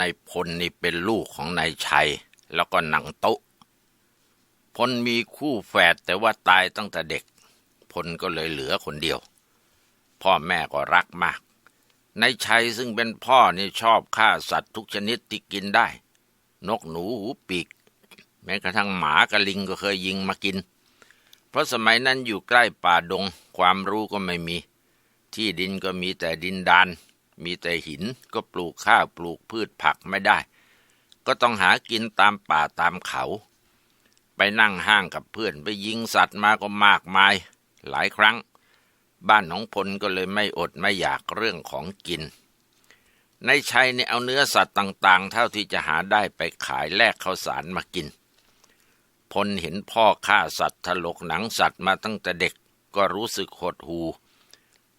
นายพลนี่เป็นลูกของนายชัย แล้วก็หนางโต๊ะพลมีคู่แฝดแต่ว่าตายตั้งแต่เด็ก พลก็เลยเหลือคนเดียว พ่อแม่ก็รักมากนายชัยซึ่งเป็นพ่อนี่ชอบฆ่าสัตว์ทุกชนิดที่กินได้ นกหนูหูปีก แม้กระทั่งหมากระลิงก็เคยยิงมากิน เพราะสมัยนั้นอยู่ใกล้ป่าดง ความรู้ก็ไม่มี ที่ดินก็มีแต่ดินดาน มีแต่หินก็ปลูกข้าวปลูกพืชผักไม่ได้ ก็ต้องหากินตามป่าตามเขา ไปนั่งห้างกับเพื่อนไปยิงสัตว์มาก็มากมาย หลายครั้ง บ้านของพลก็เลยไม่อดไม่อยากเรื่องของกิน ในชัยเนี่ยเอาเนื้อสัตว์ต่าง ๆ เท่าที่จะหาได้ไปขายแลกข้าวสารมากิน พลเห็นพ่อฆ่าสัตว์ถลกหนังสัตว์มาตั้งแต่เด็กก็รู้สึกหดหู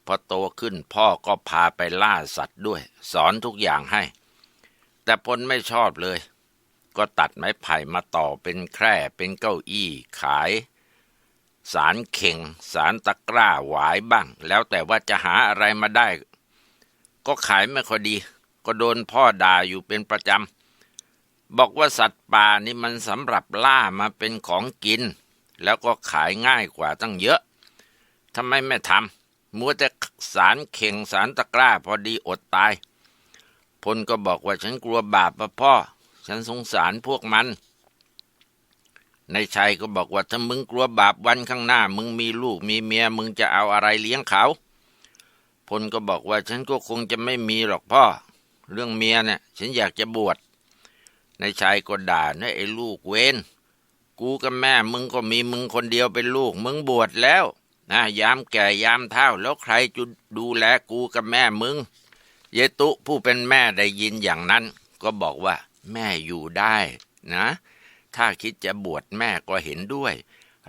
พอโตขึ้นพ่อก็พาไปล่าสัตว์ด้วย สอนทุกอย่างให้ แต่พลไม่ชอบเลย ก็ตัดไม้ไผ่มาต่อเป็นแคร่เป็นเก้าอี้ขาย สารเข่ง สารตะกร้าหวายบ้าง แล้วแต่ว่าจะหาอะไรมาได้ ก็ขายไม่ค่อยดี ก็โดนพ่อด่าอยู่เป็นประจำ บอกว่าสัตว์ป่านี่มันสำหรับล่ามาเป็นของกิน แล้วก็ขายง่ายกว่าตั้งเยอะทำไมไม่ทำ มัวแต่สารเข่งสารตะกร้าพอดีอดตาย พลก็บอกว่าฉันกลัวบาปพ่อฉันสงสารพวกมันในชัยก็บอกว่าถ้ามึงกลัวบาปวันข้างหน้า มึงมีลูกมีเมีย มึงจะเอาอะไรเลี้ยงเขา พลก็บอกว่าฉันก็คงจะไม่มีหรอกพ่อ เรื่องเมียเนี่ยฉันอยากจะบวชในชัยก็ด่านะไอ้ลูกเวนกูกับแม่มึงก็มีมึงคนเดียวเป็นลูก มึงบวชแล้ว นะยามแก่ยามเฒ่าแล้วใครจะดูแลกูกับแม่มึง เยตุผู้เป็นแม่ได้ยินอย่างนั้น ก็บอกว่า แม่อยู่ได้นะ ถ้าคิดจะบวชแม่ก็เห็นด้วย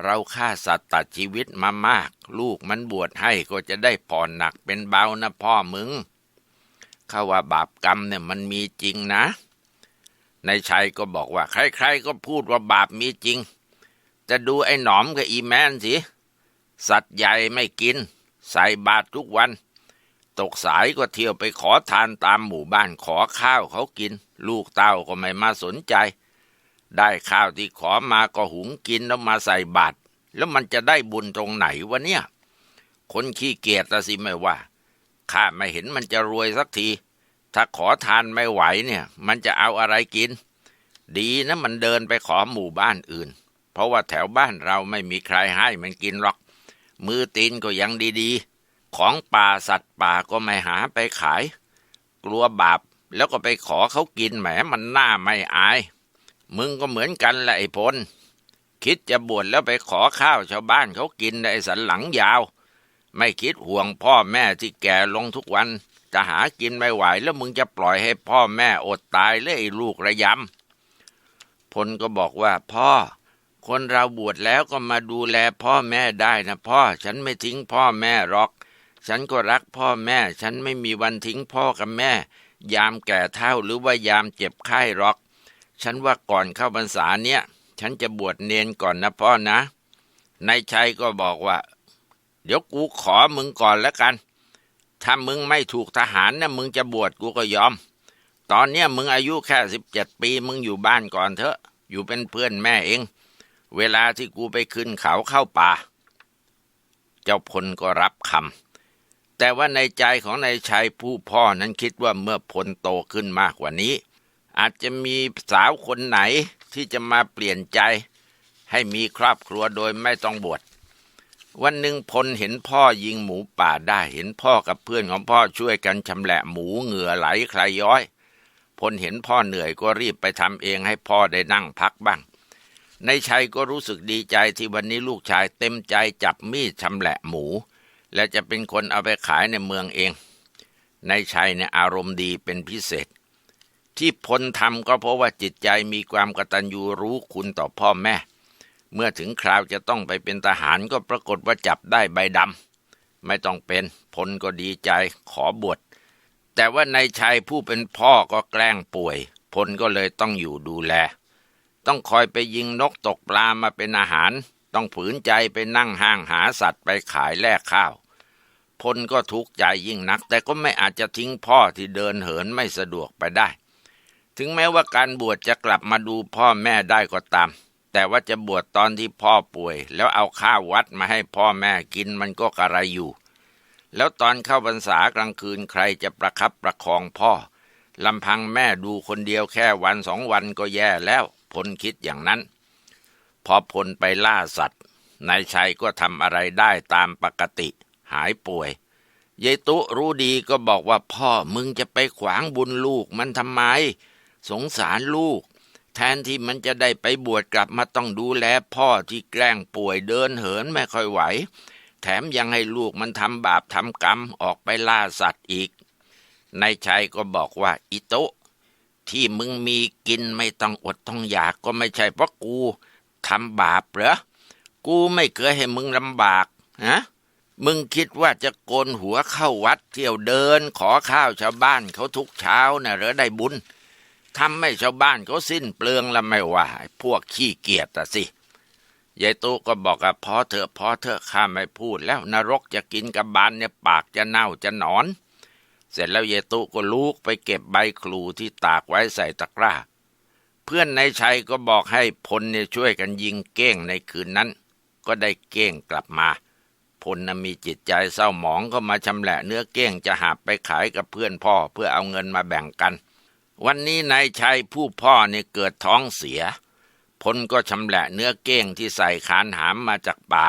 เราฆ่าสัตว์ตัดชีวิตมามาก ลูกมันบวชให้ก็จะได้ผ่อนหนักเป็นเบานะพ่อมึงข้าว่าบาปกรรมเนี่ยมันมีจริงนะในชัยก็บอกว่า ใครๆก็พูดว่าบาปมีจริง จะดูไอ้หนอมกับอีแมนสิ สัตว์ใหญ่ไม่กิน ใส่บาตรทุกวัน ตกสายก็เที่ยวไปขอทานตามหมู่บ้านขอข้าวเขากิน ลูกเต้าก็ไม่มาสนใจ ได้ข้าวที่ขอมาก็หุงกินแล้วมาใส่บาตรแล้วมันจะได้บุญตรงไหนวะเนี่ย คนขี้เกียจละสิไม่ว่าข้าไม่เห็นมันจะรวยสักที ถ้าขอทานไม่ไหวเนี่ย มันจะเอาอะไรกิน ดีนะมันเดินไปขอหมู่บ้านอื่น เพราะว่าแถวบ้านเราไม่มีใครให้มันกินหรอก มือตีนก็ยังดีๆ ของป่าสัตว์ป่าก็ไม่หาไปขาย กลัวบาปแล้วก็ไปขอเขากินแหมมันหน้าไม่อาย มึงก็เหมือนกันแหละไอ้พลคิดจะบวชแล้วไปขอข้าวชาวบ้านเขากินไอ้สันหลังยาว ไม่คิดห่วงพ่อแม่ที่แก่ลงทุกวัน จะหากินไม่ไหวแล้วมึงจะปล่อยให้พ่อแม่อดตายเลยไอ้ลูกระยำพลก็บอกว่าพ่อ คนเราบวชแล้วก็มาดูแลพ่อแม่ได้นะพ่อ ฉันไม่ทิ้งพ่อแม่หรอก ฉันก็รักพ่อแม่ ฉันไม่มีวันทิ้งพ่อกับแม่ ยามแก่เฒ่าหรือว่ายามเจ็บไข้หรอก ฉันว่าก่อนเข้าพรรษาเนี่ย ฉันจะบวชเนนก่อนนะพ่อนะนายชัยก็บอกว่า เดี๋ยวกูขอมึงก่อนแล้วกัน ถ้ามึงไม่ถูกทหารนะมึงจะบวชกูก็ยอม ตอนเนี้ยมึงอายุแค่สิบเจ็ดปี มึงอยู่บ้านก่อนเถอะ อยู่เป็นเพื่อนแม่เอง เวลาที่กูไปขึ้นเขาเข้าป่า เจ้าพลก็รับคำ แต่ว่าในใจของนายชัยผู้พ่อนั้นคิดว่าเมื่อพลโตขึ้นมากกว่านี้ อาจจะมีสาวคนไหนที่จะมาเปลี่ยนใจ ให้มีครอบครัวโดยไม่ต้องบวช วันหนึ่งพลเห็นพ่อยิงหมูป่าได้ เห็นพ่อกับเพื่อนของพ่อช่วยกันชำแหละหมูเหงื่อไหลใครย้อย พลเห็นพ่อเหนื่อยก็รีบไปทำเองให้พ่อได้นั่งพักบ้าง ในชัยก็รู้สึกดีใจที่วันนี้ลูกชายเต็มใจจับมีดชำแหละหมู และจะเป็นคนเอาไปขายในเมืองเอง ในชัยเนี่ยอารมณ์ดีเป็นพิเศษ ที่พลทำก็เพราะว่าจิตใจมีความกตัญญูรู้คุณต่อพ่อแม่ เมื่อถึงคราวจะต้องไปเป็นทหารก็ปรากฏว่าจับได้ใบดำไม่ต้องเป็นพลก็ดีใจขอบวชแต่ว่าในชัยผู้เป็นพ่อก็แกล้งป่วย พลก็เลยต้องอยู่ดูแล ต้องคอยไปยิงนกตกปลามาเป็นอาหาร ต้องฝืนใจไปนั่งห้างหาสัตว์ไปขายแลกข้าว พลก็ทุกข์ใจยิ่งนัก แต่ก็ไม่อาจจะทิ้งพ่อที่เดินเหินไม่สะดวกไปได้ ถึงแม้ว่าการบวชจะกลับมาดูพ่อแม่ได้ก็ตาม แต่ว่าจะบวชตอนที่พ่อป่วย แล้วเอาข้าววัดมาให้พ่อแม่กินมันก็กระไรอยู่ แล้วตอนเข้าพรรษากลางคืนใครจะประคับประคองพ่อลำพังแม่ดูคนเดียวแค่วันสองวันก็แย่แล้ว พลคิดอย่างนั้น พอพลไปล่าสัตว์นายชัยก็ทำอะไรได้ตามปกติ หายป่วยยายตุรู้ดีก็บอกว่าพ่อมึงจะไปขวางบุญลูกมันทำไม สงสารลูก แทนที่มันจะได้ไปบวชกลับมาต้องดูแลพ่อที่แกล้งป่วยเดินเหินไม่ค่อยไหว แถมยังให้ลูกมันทำบาปทำกรรมออกไปล่าสัตว์อีกนายชัยก็บอกว่าอิโตะ ที่มึงมีกินไม่ต้องอดต้องอยากก็ไม่ใช่เพราะกูทำบาปเหรอ กูไม่เคยให้มึงลำบากฮะมึงคิดว่าจะโกนหัวเข้าวัดเที่ยวเดิน ขอข้าวชาวบ้านเขาทุกเช้านะ่ะหรือได้บุญทำให้ชาวบ้านเขาสิ้นเปลืองละไม่ว่าพวกขี้เกียจอะสิยายตู้ก็บอกอะพอเถอะพอเถอะข้าไม่พูดแล้วนรกจะกินกับบานเนี่ยปากจะเน่าจะหนอน เสร็จแล้วเยตุก็ลุกไปเก็บใบครูที่ตากไว้ใส่ตะกร้า เพื่อนในชัยก็บอกให้พลเนี่ยช่วยกันยิงเก้งในคืนนั้น ก็ได้เก้งกลับมา พลนะมีจิตใจเศร้าหมองก็มาชำแหละเนื้อเก้งจะหาไปขายกับเพื่อนพ่อเพื่อเอาเงินมาแบ่งกัน วันนี้นายชัยผู้พ่อเนี่ยเกิดท้องเสีย พลก็ชำแหละเนื้อเก้งที่ใส่ขานหามมาจากป่า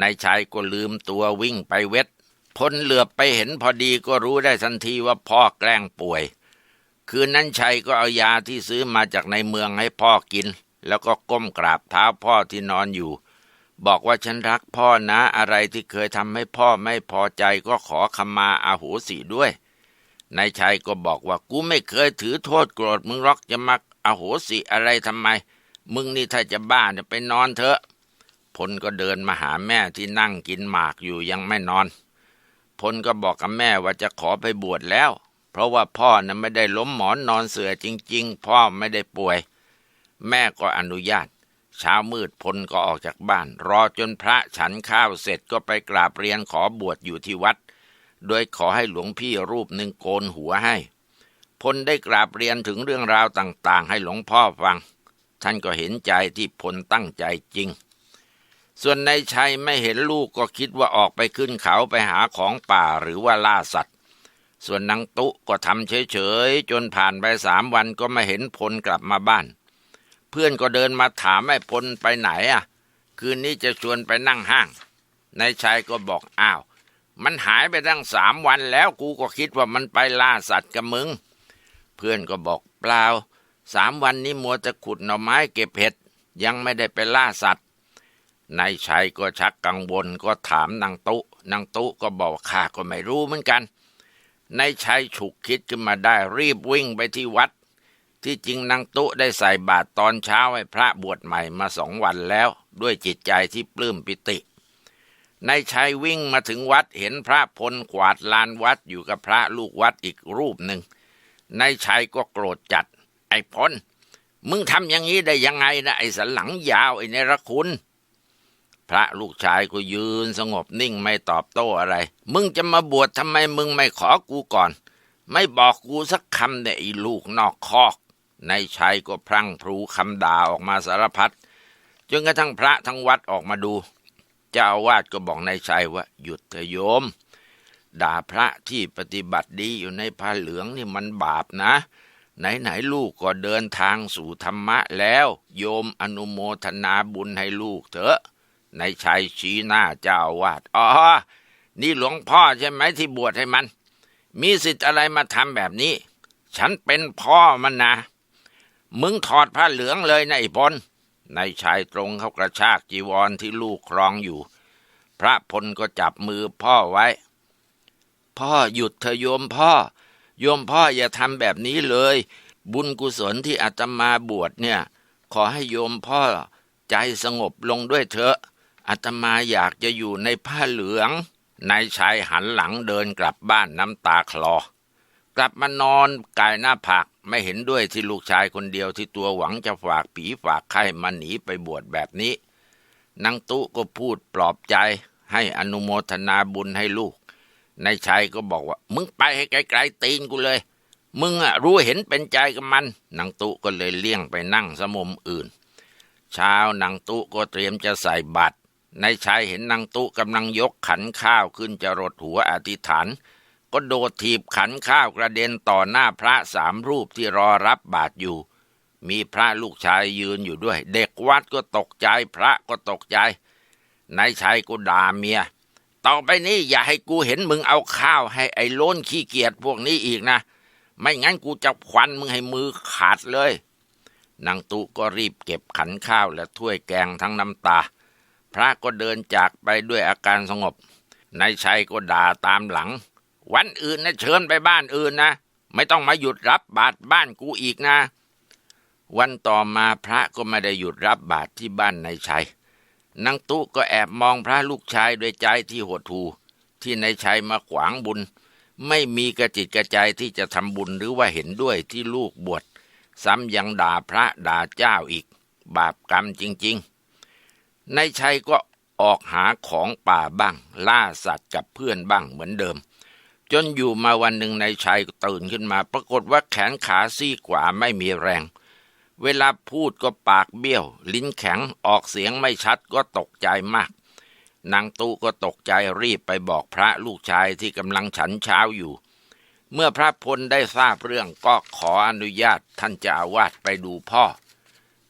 นายชัยก็ลืมตัววิ่งไปเวท พลเหลือบไปเห็นพอดีก็รู้ได้ทันทีว่าพ่อแกล้งป่วย คืนนั้นชัยก็เอายาที่ซื้อมาจากในเมืองให้พ่อกิน แล้วก็ก้มกราบเท้าพ่อที่นอนอยู่ บอกว่าฉันรักพ่อนะอะไรที่เคยทำให้พ่อไม่พอใจก็ขอขมาอาโหสิด้วยนายชัยก็บอกว่ากูไม่เคยถือโทษโกรธมึงรอกจะมาอาโหสิอะไรทำไม มึงนี่ถ้าจะบ้าจะไปนอนเถอะพลก็เดินมาหาแม่ที่นั่งกินหมากอยู่ยังไม่นอน พลก็บอกกับแม่ว่าจะขอไปบวชแล้ว เพราะว่าพ่อนะ่ะไม่ได้ล้มหมอนนอนเสือจริง ๆ พ่อไม่ได้ป่วย แม่ก็อนุญาต เช้ามืดพลก็ออกจากบ้าน รอจนพระฉันข้าวเสร็จก็ไปกราบเรียนขอบวชอยู่ที่วัด โดยขอให้หลวงพี่รูปหนึ่งโกนหัวให้พลได้กราบเรียนถึงเรื่องราวต่าง ๆ ให้หลวงพ่อฟัง ท่านก็เห็นใจที่พลตั้งใจจริง ส่วนนายชัยไม่เห็นลูกก็คิดว่าออกไปขึ้นเขาไปหาของป่าหรือว่าล่าสัตว์ ส่วนนางตุก็ทำเฉยๆ จนผ่านไปสามวันก็ไม่เห็นพลกลับมาบ้าน เพื่อนก็เดินมาถามให้พลไปไหนอะ คืนนี้จะชวนไปนั่งห้างนายชัยก็บอกอ้าว มันหายไปตั้งสามวันแล้วกูก็คิดว่ามันไปล่าสัตว์กับมึง เพื่อนก็บอกเปล่าสามวันนี้มัวจะขุดหน่อไม้เก็บเห็ดยังไม่ได้ไปล่าสัตว์ นายชัยก็ชักกังวลก็ถามนางตุนางตุก็บอกข้าก็ไม่รู้เหมือนกันนายชัยฉุกคิดขึ้นมาได้รีบวิ่งไปที่วัด ที่จริงนางตุได้ใส่บาตรตอนเช้าให้พระบวชใหม่มาสองวันแล้ว ด้วยจิตใจที่ปลื้มปิตินายชัยวิ่งมาถึงวัดเห็นพระพลขวาดลานวัดอยู่กับพระลูกวัดอีกรูปหนึ่งนายชัยก็โกรธจัด ไอ้พลมึงทำอย่างนี้ได้ยังไงนะไอ้สันหลังยาวไอ้เนรคุณ พระลูกชายก็ยืนสงบนิ่งไม่ตอบโต้อะไร มึงจะมาบวชทำไมมึงไม่ขอกูก่อน ไม่บอกกูสักคำเนี่ยไอ้ลูกนอกคอกนายชัยก็พลั้งพลูคำด่าออกมาสารพัดจนกระทั่งพระทั้งวัดออกมาดู เจ้าอาวาสก็บอกนายชัยว่า หยุดเถอะโยม ด่าพระที่ปฏิบัติดีอยู่ในผ้าเหลืองนี่มันบาปนะ ไหนๆลูกก็เดินทางสู่ธรรมะแล้ว โยมอนุโมทนาบุญให้ลูกเถอะ นายชัยชี้หน้าเจ้าวาสอ๋อ นี่หลวงพ่อใช่ไหมที่บวชให้มัน มีสิทธิ์อะไรมาทำแบบนี้ ฉันเป็นพ่อมันนะ มึงถอดผ้าเหลืองเลยนายพลนายชายตรงเขากระชากจีวรที่ลูกครองอยู่ พระพลก็จับมือพ่อไว้ พ่อหยุดเถอโยมพ่อ โยมพ่ออย่าทำแบบนี้เลย บุญกุศลที่อาตมาบวชเนี่ย ขอให้โยมพ่อใจสงบลงด้วยเถอะ อาตมาอยากจะอยู่ในผ้าเหลือง นายชายหันหลังเดินกลับบ้านน้ำตาคลอ กลับมานอนกายหน้าผากไม่เห็นด้วยที่ลูกชายคนเดียวที่ตัวหวังจะฝากผีฝากไข่มาหนีไปบวชแบบนี้ นางตุก็พูดปลอบใจ ให้อนุโมทนาบุญให้ลูก นายชายก็บอกว่า มึงไปให้ไกลๆตีนกูเลย มึงอะรู้เห็นเป็นใจกับมัน นางตุก็เลยเลี่ยงไปนั่งสมมอื่น เช้านางตุก็เตรียมจะใส่บาตร นายชายเห็นนางตุกำลังยกขันข้าวขึ้นจะรดหัวอธิษฐาน ก็โดดถีบขันข้าวกระเด็นต่อหน้าพระสามรูปที่รอรับบาตรอยู่ มีพระลูกชายยืนอยู่ด้วย เด็กวัดก็ตกใจพระก็ตกใจนายชายก็ด่าเมีย ต่อไปนี้อย่าให้กูเห็นมึงเอาข้าวให้ไอ้ล้นขี้เกียจพวกนี้อีกนะ ไม่งั้นกูจะควันมึงให้มือขาดเลยนางตุก็รีบเก็บขันข้าวและถ้วยแกงทั้งน้ำตา พระก็เดินจากไปด้วยอาการสงบนายชัยก็ด่าตามหลัง วันอื่นนะเชิญไปบ้านอื่นนะ ไม่ต้องมาหยุดรับบาตรบ้านกูอีกนะ วันต่อมาพระก็ไม่ได้หยุดรับบาตรที่บ้านนายชัยนางตุก็แอบมองพระลูกชายด้วยใจที่หดหู่ที่นายชัยมาขวางบุญ ไม่มีกระจิตกระใจที่จะทำบุญหรือว่าเห็นด้วยที่ลูกบวชซ้ำยังด่าพระด่าเจ้าอีก บาปกรรมจริง ๆ นายชัยก็ออกหาของป่าบ้าง ล่าสัตว์กับเพื่อนบ้างเหมือนเดิม จนอยู่มาวันหนึ่งนายชัยตื่นขึ้นมา ปรากฏว่าแขนขาซี่ขวาไม่มีแรง เวลาพูดก็ปากเบี้ยว ลิ้นแข็งออกเสียงไม่ชัดก็ตกใจมากนางตู้ก็ตกใจรีบไปบอกพระลูกชายที่กำลังฉันเช้าอยู่ เมื่อพระพลได้ทราบเรื่องก็ขออนุญาตท่านเจ้าอาวาสไปดูพ่อ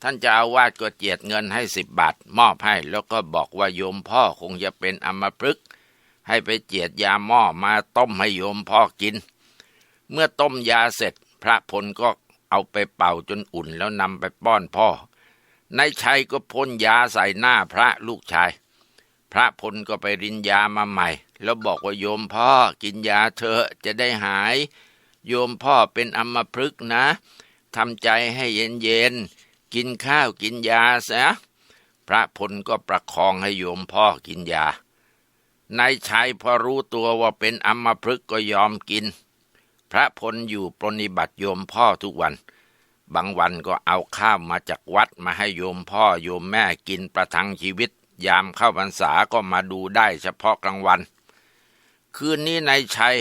ท่านจ้าอาวาสก็เจียดเงินให้สิบบาทมอบให้ แล้วก็บอกว่าโยมพ่อคงจะเป็นอมพฤกษ์ให้ไปเจียดยาหม้อมาต้มให้โยมพ่อกิน เมื่อต้มยาเสร็จ พระพลก็เอาไปเป่าจนอุ่นแล้วนำไปป้อนพ่อนายชัยก็พ่นยาใส่หน้าพระลูกชาย พระพลก็ไปรินยามาใหม่ แล้วบอกว่าโยมพ่อกินยาเถอะจะได้หาย โยมพ่อเป็นอมพฤกษ์นะทำใจให้เย็นๆ กินข้าวกินยาซะพระพลก็ประคองให้โยมพ่อกินยานายชัยพอรู้ตัวว่าเป็นอัมพฤกก็ยอมกิน พระพลอยู่ปรนิบัติโยมพ่อทุกวัน บางวันก็เอาข้าวมาจากวัดมาให้โยมพ่อโยมแม่กินประทังชีวิต ยามเข้าพรรษาก็มาดูได้เฉพาะกลางวัน คืนนี้นายชัย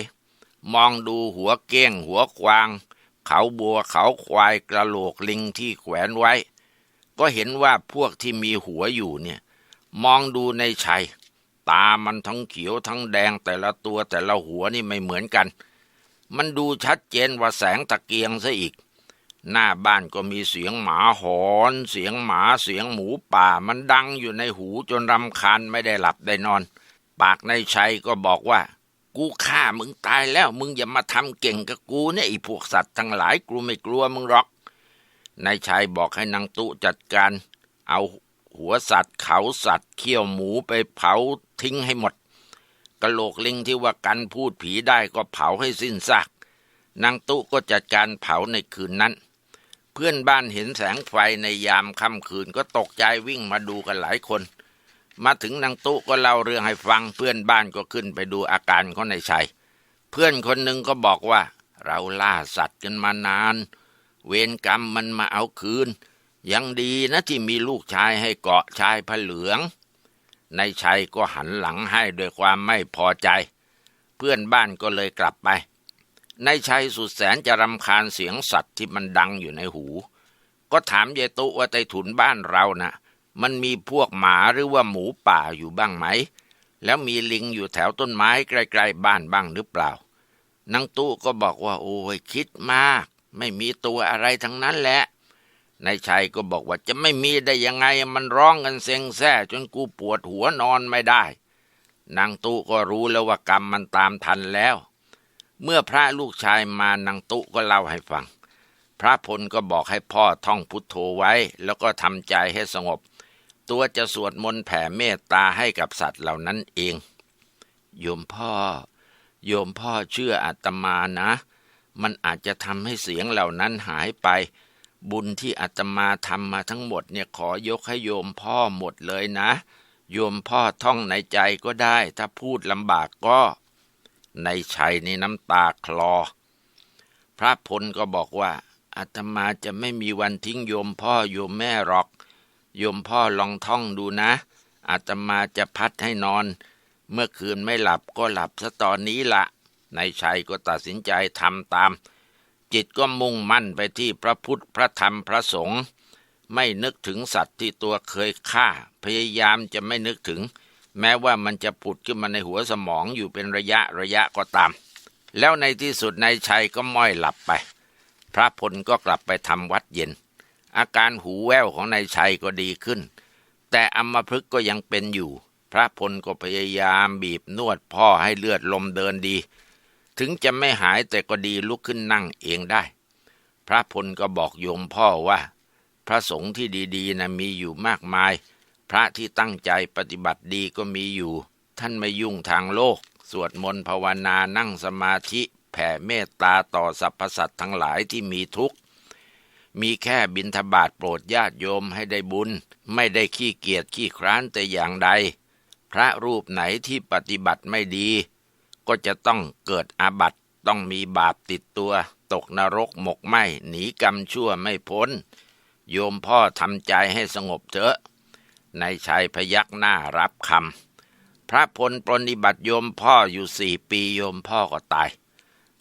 มองดูหัวเก้งหัวควาง เขาบัวเขาควายกระโหลกลิงที่แขวนไว้ ก็เห็นว่าพวกที่มีหัวอยู่เนี่ย มองดูในชัย ตามันทั้งเขียวทั้งแดงแต่ละตัวแต่ละหัวนี่ไม่เหมือนกัน มันดูชัดเจนว่าแสงตะเกียงซะอีก หน้าบ้านก็มีเสียงหมาหอน เสียงหมาเสียงหมูป่า มันดังอยู่ในหูจนรำคาญไม่ได้หลับได้นอน ปากในชัยก็บอกว่า กูฆ่ามึงตายแล้วมึงอย่ามาทำเก่งกับกูเนี่ยไอ้พวกสัตว์ทั้งหลายกูไม่กลัวมึงหรอก นายชัยบอกให้นางตุจัดการ เอาหัวสัตว์เขาสัตว์เขี้ยวหมูไปเผาทิ้งให้หมดกะโหลกลิงที่ว่ากันพูดผีได้ก็เผาให้สิ้นซากนางตุก็จัดการเผาในคืนนั้น เพื่อนบ้านเห็นแสงไฟในยามค่ำคืนก็ตกใจวิ่งมาดูกันหลายคน มาถึงนางตุก็เล่าเรื่องให้ฟังเพื่อนบ้านก็ขึ้นไปดูอาการของนายชัย เพื่อนคนหนึ่งก็บอกว่า เราล่าสัตว์กันมานาน เวรกรรมมันมาเอาคืน ยังดีนะที่มีลูกชายให้เกาะชายผ้าเหลืองนายชัยก็หันหลังให้ด้วยความไม่พอใจ เพื่อนบ้านก็เลยกลับไปนายชัยสุดแสนจะรำคาญเสียงสัตว์ที่มันดังอยู่ในหู ก็ถามยายตุว่าใต้ถุนบ้านเรานะ่ะ มันมีพวกหมาหรือว่าหมูป่าอยู่บ้างไหม แล้วมีลิงอยู่แถวต้นไม้ใกล้ๆบ้านบ้างหรือเปล่านางตู้ก็บอกว่าโอ้ยคิดมาก ไม่มีตัวอะไรทั้งนั้นแหละนายชัยก็บอกว่าจะไม่มีได้ยังไงมันร้องกันเซ็งแซ่จนกูปวดหัวนอนไม่ได้ นางตุก็รู้แล้วว่ากรรมมันตามทันแล้ว เมื่อพระลูกชายมานางตุก็เล่าให้ฟัง พระพลก็บอกให้พ่อท่องพุทโธไว้ แล้วก็ทำใจให้สงบ ตัวจะสวดมนต์แผ่เมตตาให้กับสัตว์เหล่านั้นเอง โยมพ่อ โยมพ่อเชื่ออาตมานะ มันอาจจะทำให้เสียงเหล่านั้นหายไป บุญที่อาตมาทำมาทั้งหมดเนี่ยขอยกให้โยมพ่อหมดเลยนะ โยมพ่อท่องในใจก็ได้ ถ้าพูดลำบากก็ ในชัยนี่น้ำตาคลอ พระพลก็บอกว่าอาตมาจะไม่มีวันทิ้งโยมพ่อโยมแม่หรอก โยมพ่อลองท่องดูนะ อาตมาจะพัดให้นอน เมื่อคืนไม่หลับก็หลับซะตอนนี้ละในชัยก็ตัดสินใจทำตาม จิตก็มุ่งมั่นไปที่พระพุทธพระธรรมพระสงฆ์ไม่นึกถึงสัตว์ที่ตัวเคยฆ่า พยายามจะไม่นึกถึง แม้ว่ามันจะผุดขึ้นมาในหัวสมองอยู่เป็นระยะระยะก็ตาม แล้วในที่สุดนายชัยก็ม้อยหลับไป พระพลก็กลับไปทำวัดเย็น อาการหูแว่วของนายชัยก็ดีขึ้น แต่อัมพฤกษ์ก็ยังเป็นอยู่ พระพลก็พยายามบีบนวดพ่อให้เลือดลมเดินดี ถึงจะไม่หายแต่ก็ดีลุกขึ้นนั่งเองได้ พระพลก็บอกโยมพ่อว่า พระสงฆ์ที่ดีๆนะมีอยู่มากมาย พระที่ตั้งใจปฏิบัติดีก็มีอยู่ ท่านไม่ยุ่งทางโลก สวดมนต์ภาวนานั่งสมาธิแผ่เมตตาต่อสรรพสัตว์ทั้งหลายที่มีทุกข์ มีแค่บิณฑบาตโปรดญาติโยมให้ได้บุญ ไม่ได้ขี้เกียจขี้คร้านแต่อย่างใด พระรูปไหนที่ปฏิบัติไม่ดี ก็จะต้องเกิดอาบัติต้องมีบาปติดตัว ตกนรกหมกไหมหนีกรรมชั่วไม่พ้น โยมพ่อทำใจให้สงบเถอะนายชัยพยักหน้ารับคำพระพลปรนิบัติโยมพ่ออยู่สี่ปีโยมพ่อก็ตาย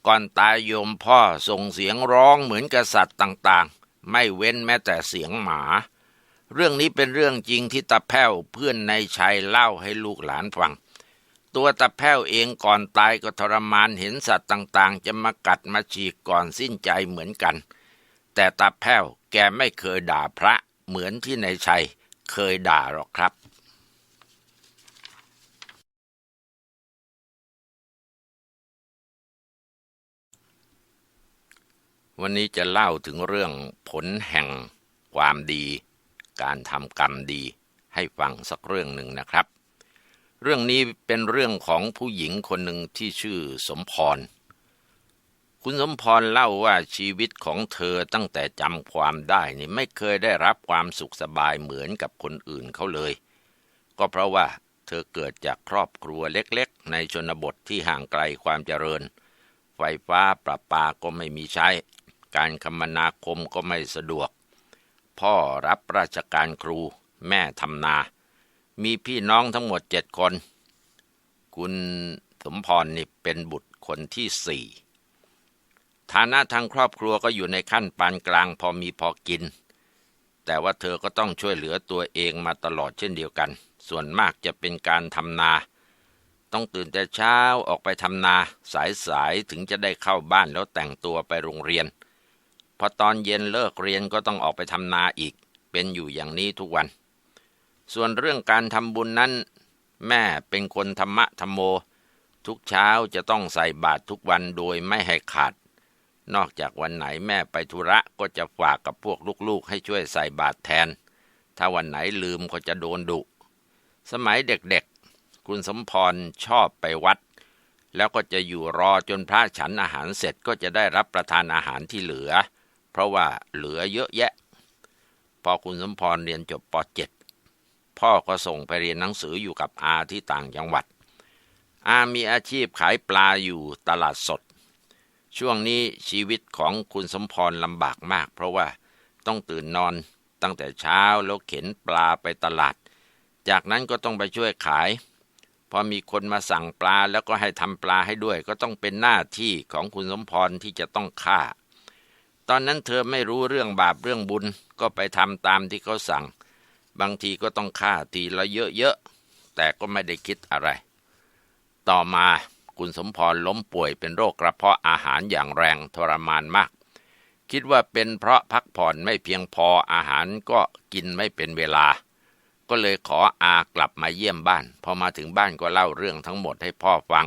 ก่อนตายโยมพ่อส่งเสียงร้องเหมือนกษัตริย์ต่าง ไม่เว้นแม้แต่เสียงหมา เรื่องนี้เป็นเรื่องจริงที่ตาแพ้วเพื่อนในชัยเล่าให้ลูกหลานฟัง ตัวตาแพ้วเองก่อนตายก็ทรมานเห็นสัตว์ต่างๆ จะมากัดมาฉีกก่อนสิ้นใจเหมือนกัน แต่ตาแพ้วแกไม่เคยด่าพระเหมือนที่ในชัยเคยด่าหรอกครับ วันนี้จะเล่าถึงเรื่องผลแห่งความดี การทำกรรมดี ให้ฟังสักเรื่องหนึ่งนะครับ เรื่องนี้เป็นเรื่องของผู้หญิงคนหนึ่งที่ชื่อสมพร คุณสมพรเล่าว่าชีวิตของเธอตั้งแต่จำความได้นี่ไม่เคยได้รับความสุขสบายเหมือนกับคนอื่นเขาเลย ก็เพราะว่าเธอเกิดจากครอบครัวเล็กๆ ในชนบทที่ห่างไกลความเจริญ ไฟฟ้าประปาก็ไม่มีใช้ การคมนาคมก็ไม่สะดวก พ่อรับราชการครูแม่ทำนา มีพี่น้องทั้งหมดเจ็ดคน คุณสมพรนี่เป็นบุตรคนที่สี่ฐานะทางครอบครัวก็อยู่ในขั้นปานกลางพอมีพอกิน แต่ว่าเธอก็ต้องช่วยเหลือตัวเองมาตลอดเช่นเดียวกัน ส่วนมากจะเป็นการทำนา ต้องตื่นแต่เช้าออกไปทำนา สายๆถึงจะได้เข้าบ้านแล้วแต่งตัวไปโรงเรียน พอตอนเย็นเลิกเรียนก็ต้องออกไปทำนาอีก เป็นอยู่อย่างนี้ทุกวัน ส่วนเรื่องการทำบุญนั้น แม่เป็นคนธรรมะธรรมโม ทุกเช้าจะต้องใส่บาตรทุกวันโดยไม่ให้ขาด นอกจากวันไหนแม่ไปธุระก็จะฝากกับพวกลูกๆ ให้ช่วยใส่บาตรแทน ถ้าวันไหนลืมก็จะโดนดุสมัยเด็กๆ คุณสมพรชอบไปวัด แล้วก็จะอยู่รอจนพระฉันอาหารเสร็จก็จะได้รับประทานอาหารที่เหลือ ราะว่าเหลือเยอะแยะ พอคุณสมพรเรียนจบป .7 พ่อก็ส่งไปเรียนหนังสืออยู่กับอาที่ต่างจังหวัด อามีอาชีพขายปลาอยู่ตลาดสด ช่วงนี้ชีวิตของคุณสมพรลำบากมาก เพราะว่าต้องตื่นนอนตั้งแต่เช้าแล้วเข็นปลาไปตลาด จากนั้นก็ต้องไปช่วยขาย พอมีคนมาสั่งปลาแล้วก็ให้ทำปลาให้ด้วย ก็ต้องเป็นหน้าที่ของคุณสมพรที่จะต้องฆ่า ตอนนั้นเธอไม่รู้เรื่องบาปเรื่องบุญ ก็ไปทำตามที่เขาสั่ง บางทีก็ต้องฆ่าทีละเยอะๆ แต่ก็ไม่ได้คิดอะไร ต่อมาคุณสมพรล้มป่วยเป็นโรคกระเพาะอาหารอย่างแรงทรมานมาก คิดว่าเป็นเพราะพักผ่อนไม่เพียงพออาหารก็กินไม่เป็นเวลา ก็เลยขออากลับมาเยี่ยมบ้าน พอมาถึงบ้านก็เล่าเรื่องทั้งหมดให้พ่อฟัง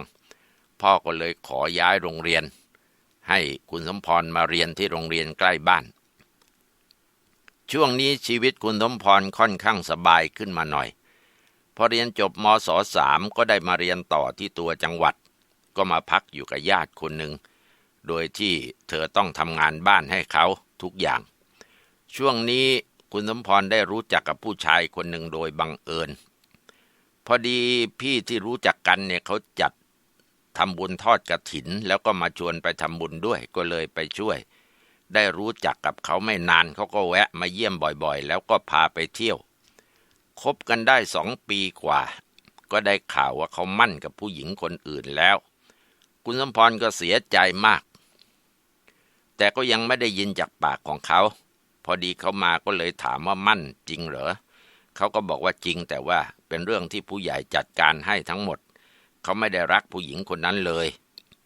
พ่อก็เลยขอย้ายโรงเรียน ให้คุณสมพรมาเรียนที่โรงเรียนใกล้บ้าน ช่วงนี้ชีวิตคุณสมพรค่อนข้างสบายขึ้นมาหน่อย พอเรียนจบมศสามก็ได้มาเรียนต่อที่ตัวจังหวัด ก็มาพักอยู่กับญาติคนหนึ่ง โดยที่เธอต้องทำงานบ้านให้เขาทุกอย่าง ช่วงนี้คุณสมพรได้รู้จักกับผู้ชายคนหนึ่งโดยบังเอิญ พอดีพี่ที่รู้จักกันเนี่ยเขาจัด ทำบุญทอดกระถิน แล้วก็มาชวนไปทำบุญด้วยก็เลยไปช่วย ได้รู้จักกับเขาไม่นานเขาก็แวะมาเยี่ยมบ่อยๆ แล้วก็พาไปเที่ยวคบกันได้สองปีกว่า ก็ได้ข่าวว่าเขามั่นกับผู้หญิงคนอื่นแล้ว คุณสมพรก็เสียใจมากแแต่ก็ยังไม่ได้ยินจากปากของเขา พอดีเขามาก็เลยถามว่ามั่นจริงเหรอเขาก็บอกว่าจริงแต่ว่าเป็นเรื่องที่ผู้ใหญ่จัดการให้ทั้งหมด เขาไม่ได้รักผู้หญิงคนนั้นเลย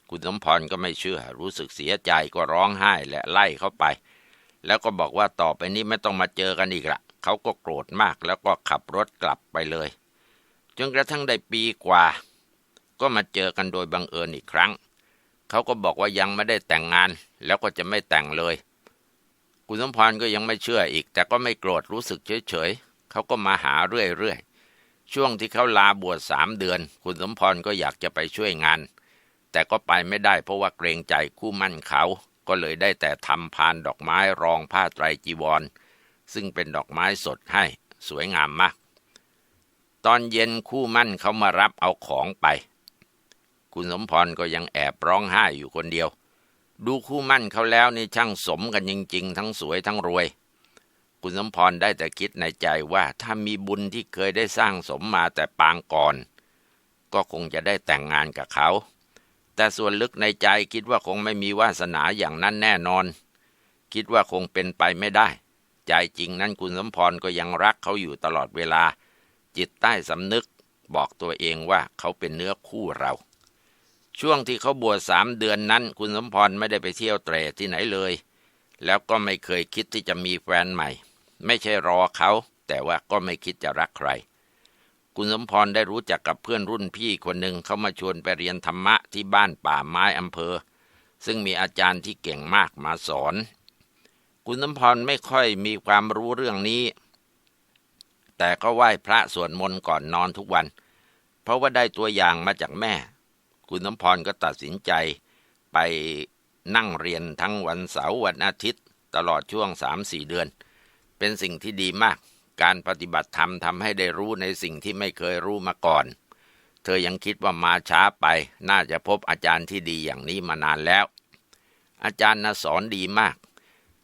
คุณสมพรก็ไม่เชื่อ รู้สึกเสียใจก็ร้องไห้และไล่เขาไป แล้วก็บอกว่าต่อไปนี้ไม่ต้องมาเจอกันอีกละเขาก็โกรธมากแล้วก็ขับรถกลับไปเลย จนกระทั่งได้ปีกว่า ก็มาเจอกันโดยบังเอิญอีกครั้ง เขาก็บอกว่ายังไม่ได้แต่งงาน แล้วก็จะไม่แต่งเลย คุณสมพรก็ยังไม่เชื่ออีก แต่ก็ไม่โกรธรู้สึกเฉยๆเขาก็มาหาเรื่อย ช่วงที่เขาลาบวชสามเดือน คุณสมพรก็อยากจะไปช่วยงาน แต่ก็ไปไม่ได้เพราะว่าเกรงใจคู่มั่นเขา ก็เลยได้แต่ทำพานดอกไม้รองผ้าไตรจีวร ซึ่งเป็นดอกไม้สดให้สวยงามมาก ตอนเย็นคู่มั่นเขามารับเอาของไป คุณสมพรก็ยังแอบร้องไห้อยู่คนเดียว ดูคู่มั่นเขาแล้วนี่ช่างสมกันจริง ๆ ทั้งสวยทั้งรวย คุณสมพรได้แต่คิดในใจว่าถ้ามีบุญที่เคยได้สร้างสมมาแต่ปางก่อน ก็คงจะได้แต่งงานกับเขา แต่ส่วนลึกในใจคิดว่าคงไม่มีวาสนาอย่างนั้นแน่นอน คิดว่าคงเป็นไปไม่ได้ ใจจริงนั้นคุณสมพรก็ยังรักเขาอยู่ตลอดเวลา จิตใต้สำนึกบอกตัวเองว่าเขาเป็นเนื้อคู่เรา ช่วงที่เขาบวชสามเดือนนั้น คุณสมพรไม่ได้ไปเที่ยวเตร่ที่ไหนเลยแล้วก็ไม่เคยคิดที่จะมีแฟนใหม่ ไม่ใช่รอเขา แต่ว่าก็ไม่คิดจะรักใคร คุณสมพรได้รู้จักกับเพื่อนรุ่นพี่คนหนึ่งเขามาชวนไปเรียนธรรมะที่บ้านป่าไม้อำเภอ ซึ่งมีอาจารย์ที่เก่งมากมาสอน คุณสมพรไม่ค่อยมีความรู้เรื่องนี้ แต่ก็ไหว้พระสวดมนต์ก่อนนอนทุกวัน เพราะว่าได้ตัวอย่างมาจากแม่ คุณสมพรก็ตัดสินใจไปนั่งเรียนทั้งวันเสาร์วันอาทิตย์ ตลอดช่วงสามสี่เดือน เป็นสิ่งที่ดีมาก การปฏิบัติธรรมทำให้ได้รู้ในสิ่งที่ไม่เคยรู้มาก่อน เธอยังคิดว่ามาช้าไป น่าจะพบอาจารย์ที่ดีอย่างนี้มานานแล้ว อาจารย์นะสอนดีมาก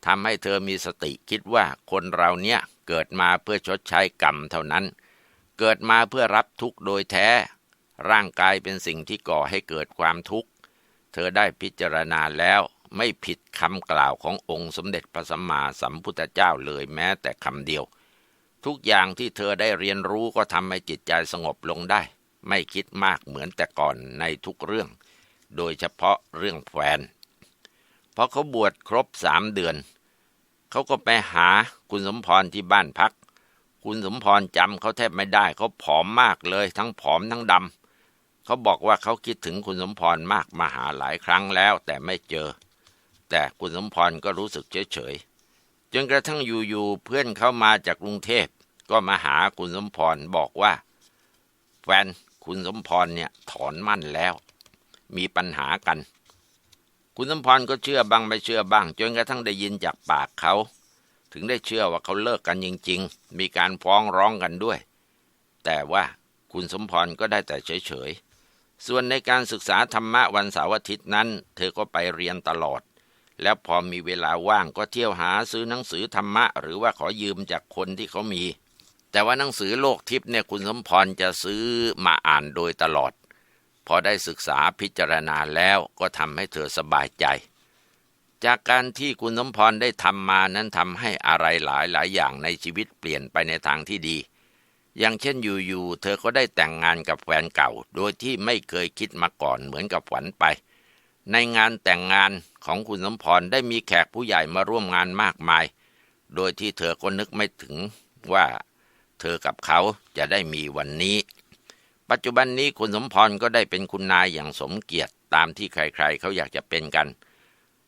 ทำให้เธอมีสติคิดว่าคนเราเนี่ยเกิดมาเพื่อชดใช้กรรมเท่านั้น เกิดมาเพื่อรับทุกข์โดยแท้ ร่างกายเป็นสิ่งที่ก่อให้เกิดความทุกข์ เธอได้พิจารณาแล้ว ไม่ผิดคำกล่าวขององค์สมเด็จพระสัมมาสัมพุทธเจ้าเลยแม้แต่คำเดียว ทุกอย่างที่เธอได้เรียนรู้ก็ทำให้จิตใจสงบลงได้ ไม่คิดมากเหมือนแต่ก่อนในทุกเรื่อง โดยเฉพาะเรื่องแฟนพอเขาบวชครบสามเดือน เขาก็ไปหาคุณสมพรที่บ้านพัก คุณสมพรจำเขาแทบไม่ได้ เขาผอมมากเลย ทั้งผอมทั้งดำเขาบอกว่าเขาคิดถึงคุณสมพรมากมาหาหลายครั้งแล้วแต่ไม่เจอ แต่คุณสมพรก็รู้สึกเฉยๆจนกระทั่งอยู่ๆเพื่อนเขามาจากกรุงเทพก็มาหาคุณสมพรบอกว่า แฟนคุณสมพรเนี่ยถอนมั่นแล้ว มีปัญหากัน คุณสมพรก็เชื่อบ้างไม่เชื่อบ้าง จนกระทั่งได้ยินจากปากเขา ถึงได้เชื่อว่าเขาเลิกกันจริง ๆ มีการฟ้องร้องกันด้วย แต่ว่าคุณสมพรก็ได้แต่เฉยๆส่วนในการศึกษาธรรมะวันเสาร์อาทิตย์นั้น เธอก็ไปเรียนตลอด แล้วพอมีเวลาว่างก็เที่ยวหาซื้อหนังสือธรรมะ หรือว่าขอยืมจากคนที่เขามี แต่ว่าหนังสือโลกทิพย์เนี่ยคุณสมพรจะซื้อมาอ่านโดยตลอด พอได้ศึกษาพิจารณาแล้วก็ทำให้เธอสบายใจ จากการที่คุณสมพรได้ทำมานั้นทำให้อะไรหลายหลายอย่างในชีวิตเปลี่ยนไปในทางที่ดี อย่างเช่นอยู่ๆเธอก็ได้แต่งงานกับแฟนเก่า โดยที่ไม่เคยคิดมาก่อนเหมือนกับฝันไป ในงานแต่งงานของคุณสมพรได้มีแขกผู้ใหญ่มาร่วมงานมากมาย โดยที่เธอก็นึกไม่ถึงว่าเธอกับเขาจะได้มีวันนี้ ปัจจุบันนี้คุณสมพรก็ได้เป็นคุณนายอย่างสมเกียรติตามที่ใครๆเขาอยากจะเป็นกัน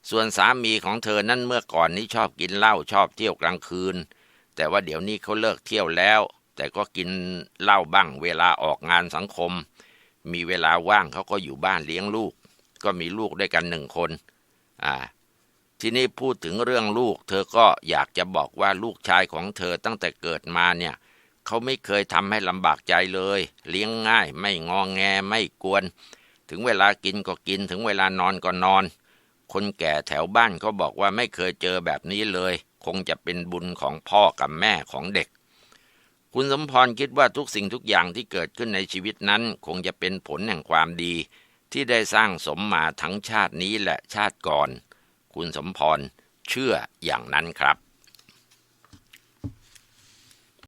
ส่วนสามีของเธอนั้นเมื่อก่อนนี้ชอบกินเหล้าชอบเที่ยวกลางคืน แต่ว่าเดี๋ยวนี้เขาเลิกเที่ยวแล้ว แต่ก็กินเหล้าบ้างเวลาออกงานสังคม มีเวลาว่างเขาก็อยู่บ้านเลี้ยงลูก ก็มีลูกด้วยกันหนึ่งคน อ่า ทีนี้พูดถึงเรื่องลูก เธอก็อยากจะบอกว่าลูกชายของเธอตั้งแต่เกิดมาเนี่ยเขาไม่เคยทำให้ลำบากใจเลย เลี้ยงง่าย ไม่งองแงไม่กวน ถึงเวลากินก็กิน ถึงเวลานอนก็นอน คนแก่แถวบ้านเขาบอกว่าไม่เคยเจอแบบนี้เลย คงจะเป็นบุญของพ่อกับแม่ของเด็ก คุณสมพรคิดว่าทุกสิ่งทุกอย่างที่เกิดขึ้นในชีวิตนั้น คงจะเป็นผลแห่งความดี ที่ได้สร้างสมมาทั้งชาตินี้และชาติก่อน คุณสมพรเชื่ออย่างนั้นครับ